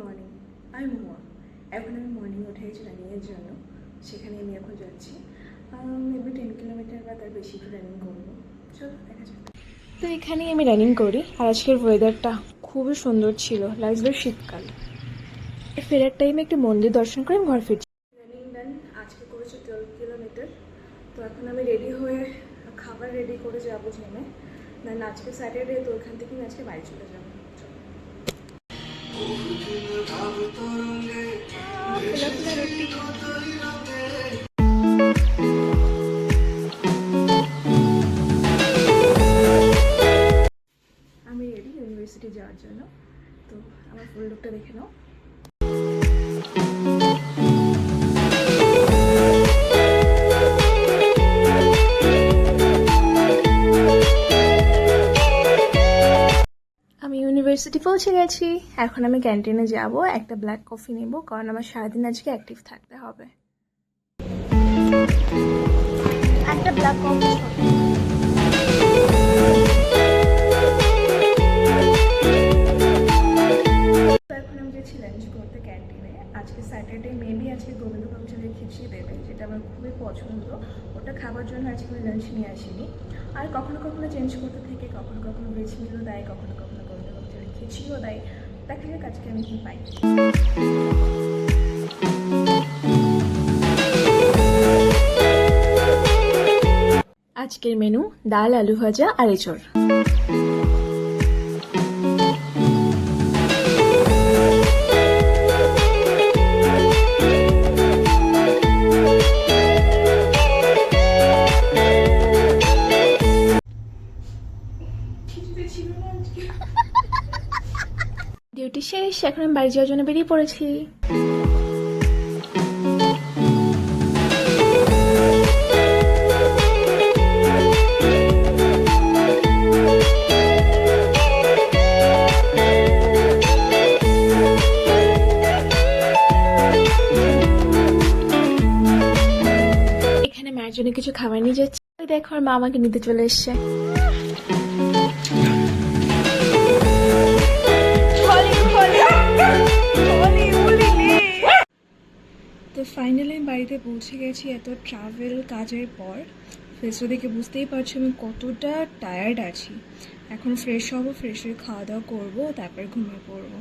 Morning আমি মোয়া এখন আমি মর্নিং উঠেছি রানিংয়ের জন্য সেখানে আমি এখন যাচ্ছি। মেবি টেন কিলোমিটার বা তার বেশি রানিং করব। চলো দেখা যাক। তো এখানেই আমি রানিং করি। আর আজকের ওয়েদারটা খুবই সুন্দর ছিল। লাগছিল শীতকাল। ফেরার টাইমে একটু মন্দির দর্শন করে আমি ঘর ফিরছি। রানিং ডান আজকে করেছি টুয়েলভ কিলোমিটার তো এখন আমি রেডি হয়ে খাবার রেডি করে যাব জিমে দেন আজকে স্যাটারডে তো ওখান থেকে আজকে বাড়ি চলে যাব। আমি রেডি ইউনিভার্সিটি যাওয়ার জন্য। তো আমার ফুল লুকটা দেখে নাও। ইউনিভার্সিটি পৌঁছে গেছি। এখন আমি ক্যান্টিনে যাব, একটা ব্ল্যাক কফি নেব, কারণ আমার সারাদিন আজকে অ্যাক্টিভ থাকতে হবে। একটা ব্ল্যাক কফি এখন আমি করতে ক্যান্টিনে, আজকে স্যাটারডে আজকে যেটা আমার খুবই পছন্দ। ওটা খাবার জন্য আজকে লাঞ্চ নিয়ে আসিনি। আর কখনো কখনো চেঞ্জ করতে থেকে, কখনো কখনো ভেজ মিলও দেয়, কখনো কখনো খিচড়িও দেয় দেখা যাক আজকে আমি কী পাই। আজকের মেনু ডাল আলু ভাজা আর এঁচড়। ডিউটি শেষ, এখন আমি বাড়ি যাওয়ার জন্য বেরিয়ে পড়েছি। এখানে মায়ের জন্য কিছু খাবার নিয়ে যাচ্ছে। দেখো, আর মা আমাকে নিতে চলে এসছে। ফাইনালি আমি বাড়িতে পৌঁছে গেছি এত ট্রাভেল কাজের পর। ফেসও দেখে বুঝতেই পারছি আমি কতটা টায়ার্ড আছি। এখন ফ্রেশ হব ফ্রেশ হয়ে খাওয়া দাওয়া করব, তারপর ঘুমিয়ে পড়ব।